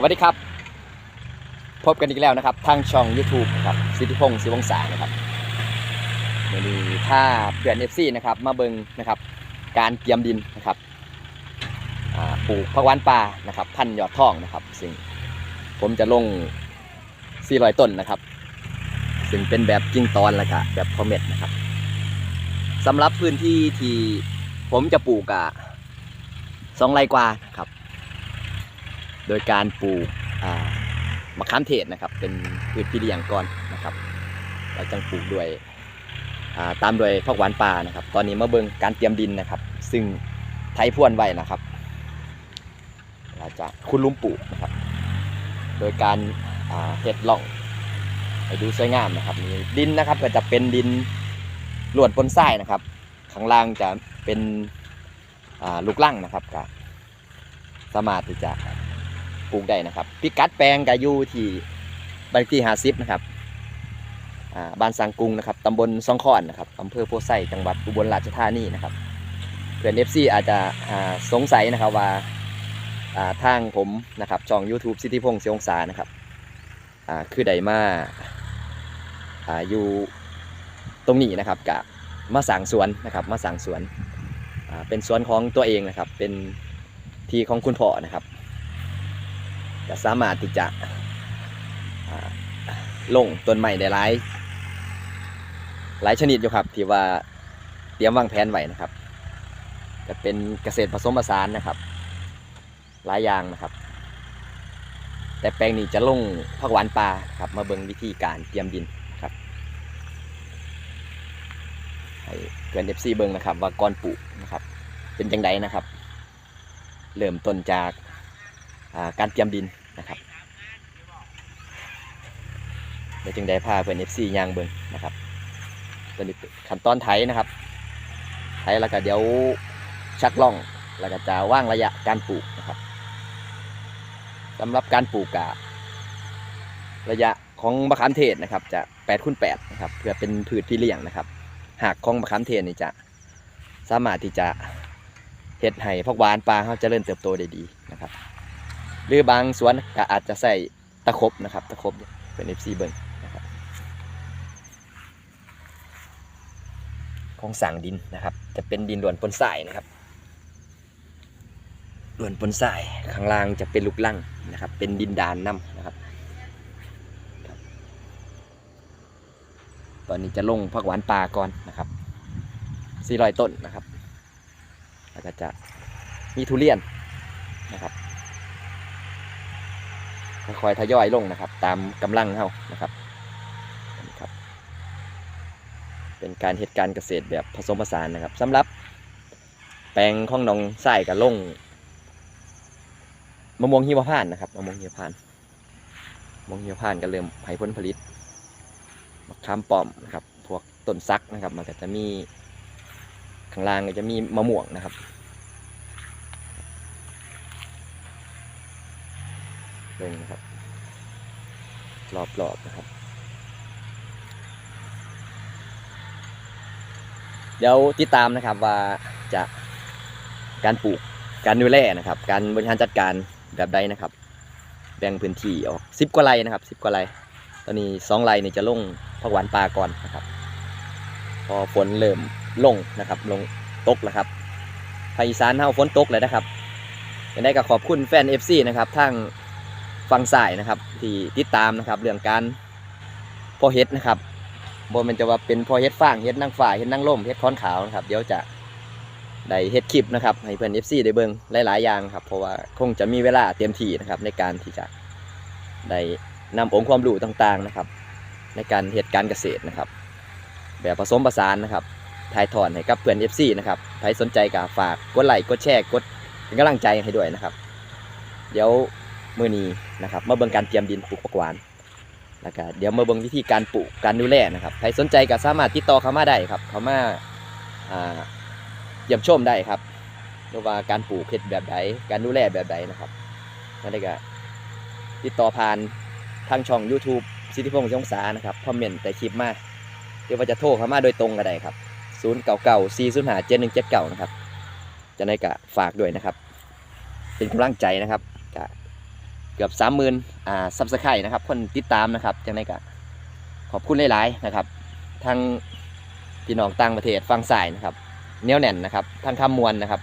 สวัสดีครับ พบกันอีกแล้วนะครับ ทางช่อง YouTube นะครับสิทธิพงศ์ศิวงศานะครับวันนี้ถ้าเพื่อนเอฟซีนะครับ มาเบิงนะครับ การเตรียมดินนะครับปลูกผักหวานป่านะครับ พันยอดทองนะครับ ซึ่งผมจะลง 400 ต้นนะครับ ซึ่งเป็นแบบกิ่งตอนแล้วก็แบบพอเม็ดนะครับสำหรับพื้นที่ที่ผมจะปลูกอะสองไร่กว่านะครับ โดยการปลูกมะขามเทศนะครับ เป็นพืชพี่เลี้ยงก่อนนะครับเราจังปลูกด้วยาตามด้วยผักหวานป่านะครับ ตอนนี้มาเบิ่งการเตรียมดินนะครับ ซึ่งไทยพ่วนไว้นะครับ เราจะคุณลุมปลูกนะครับ โดยการาเฮ็ดล่องให้ดูสวยงามนะครับมีดินนะครับก็จะเป็นดินลวนปนทรายนะครับ ข้างล่างจะเป็นลูกลั่งนะครับก็สามารถที่จะ ปลูกได้นะครับ พิกัดแปลงก็อยู่ที่บ้านเลขที่50นะครับบ้านสังกุงนะครับตำบลซองคอนนะครับอำเภอโพไซจังหวัดอุบลราชธานีนะครับเพื่อน FC อาจจะสงสัยนะครับว่าทางผมนะครับช่อง YouTube สิทธิพงศ์เสียงศานะครับคือใดมาอาอยู่ตรงนี้นะครับกับมาสั่งสวนนะครับมาสั่งสวนเป็นสวนของตัวเองนะครับ เป็นที่ของคุณพ่อนะครับ จะสามารถที่จะลงต้นใหม่ได้หลายหลายชนิดอยู่ครับ ที่ว่าเตรียมวางแผนไว้นะครับจะเป็นเกษตรผสมผสานนะครับ หลายอย่างนะครับ แต่แปลงนี้จะลงผักหวานปลาครับมาเบิงวิธีการเตรียมดินครับให้เพื่อนเอฟซีเบิงนะครับ ว่าก่อนปลูกนะครับ เป็นจังไดนะครับ เริ่มต้นจาก การเตรียมดินนะครับเดี๋ยวจึงได้พาเพื่อน FC ยางเบิงนะครับตัวนี้เป็นขั้นตอนไถนะครับ ไถแล้วก็เดี๋ยวชักล่องแล้วก็จะว่างระยะการปลูกนะครับสำหรับการปลูกกะระยะของมะขามเทศนะครับ จะ8คูณ8นะครับเพื่อเป็นพืชพี่เลี้ยงนะครับ หากของมะขามเทศนี่จะสามารถที่จะเฮ็ดให้พวกหวานปลาเขาจะเริญเติบโตได้ดีนะครับ หรือบางสวนก็อาจจะใส่ตะครบนะครับ ตะครบเป็น FC เบิ้งนะครับของสั่งดินนะครับ จะเป็นดินล้วนปนทรายนะครับล้วนปนทรายข้างล่างจะเป็นลูกลังนะครับ เป็นดินดานน้ำนะครับครับ ตอนนี้จะลงผักหวานปลาก่อนนะครับ400ต้นนะครับแล้วก็จะมีทุเรียนนะครับ ค่อยๆทยอยลงนะครับ ตามกำลังเฮานะครับครับ เป็นการเหตุการณ์เกษตรแบบผสมผสานนะครับสำหรับ แปลงข้องน้องไส้กับลงมะม่วงหิมพานต์นะครับมะม่วงหิมพานต์มะม่วงหิมพานต์ก็เริ่มให้ผลผลิตมะขามป้อมนะครับ พวกต้นซักนะครับ มันก็จะมีข้างล่างก็จะมีมะม่วงนะครับเร่งนะครับ รอบๆนะครับ เดี๋ยวติดตามนะครับว่าจะการปลูกการดูแลนะครับ การบริหารจัดการแบบใดนะครับ แบ่งพื้นที่ออกสิบกว่าไร่นะครับสิบกว่าไร่ตอนนี้สองไร่นี่จะลงผักหวานปลาก่อนนะครับ พอฝนเริ่มลงนะครับ ลงตกแล้วครับภาคอีสานเฮาฝนตกเลยนะครับยังได้ก็ขอบคุณแฟน FC นะครับทั้ง ฟังสายนะครับ ที่ติดตามนะครับ เรื่องการพอเฮ็ดนะครับบ่แมันจะว่าเป็นพอเฮ็ดฟางเฮ็ดนางฝ่ายเฮ็ดนางล่มเฮ็ดค้อนขาวนะครับ เดี๋ยวจะได้เฮ็ดคลิปนะครับให้เพื่อน FC ได้เบิ่งหลายๆอย่างครับเพราะว่าคงจะมีเวลาเต็มที่นะครับ ในการที่จะได้นำองค์ความรู้ต่างๆนะครับ ในการเฮ็ดการเกษตรนะครับ แบบผสมผสานนะครับถ่ายทอดให้กับเพื่อน FC นะครับใครสนใจก็ฝากกดไลค์กดแชร์กดเป็นกำลังใจให้ด้วยนะครับ เดี๋ยว มื่อนี้นะครับมาเบิ่งการเตรียมดินปลูกผักหวานแล้วก็เดี๋ยวมาเบิ่งวิธีการปลูกการดูแลนะครับใครสนใจก็สามารถติดต่อเข้ามาได้ครับ เข้ามาเยี่ยมชมได้ครับว่าการปลูกเฮ็ดแบบใดการดูแลแบบใดนะครับนั่นก็ติดต่อผ่านทางช่อง YouTube สิทธิพงศ์สงสานะครับคอมเมนต์แต่คลิปมาเดี๋ยวว่าจะโทรเข้ามาโดยตรงก็ได้ครับ0 9 9 4 0 5 7 1 7 9นะครับจะได้ก็ฝากด้วยนะครับ เป็นกำลังใจนะครับก็ เกือบสามหมื่นอ่าซับสไครต์นะครับ คนติดตามนะครับจังไดก็ขอบคุณหลายๆนะครับทางพี่น้องต่างประเทศฟังสายนะครับเนียวแน่นนะครับทางคำมวลนะครับ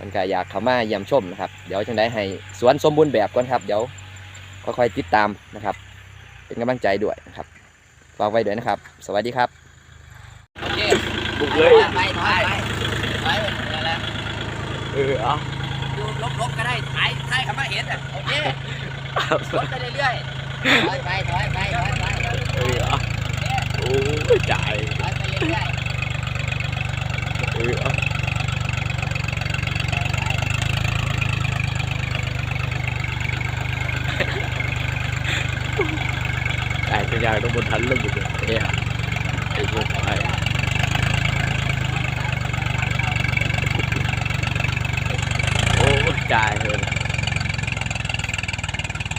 มันก็อยากเข้ามาเยี่ยมชมนะครับ เดี๋ยวจังไดให้สวนสมบูรณ์แบบก่อนครับ เดี๋ยวค่อยๆติดตามนะครับ เป็นกำลังใจด้วยนะครับฝากไว้ด้วยนะครับ สวัสดีครับโอเคบุกเลยไปไปไปนั่นแหละเออเอาอลบๆก็ได้ รถไปเรื่อยๆถอยไปถอยไปถอยไปเออเอาโอ้ยจ่ายถอยไปเรื่อยเออเอาจ่ายตัวอย่างต้องบนทันเรื่องบุกเลยเนี่ยไอ้พวกไอ้โอ้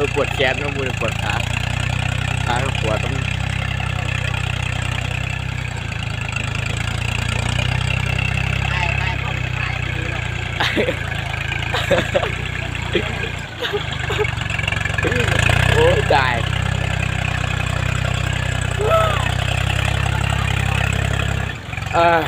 ออปวดแขนนะมือปวดขาขาปวดต้องไปไปผมถ่ายดีเนาะโอ้ตายเออ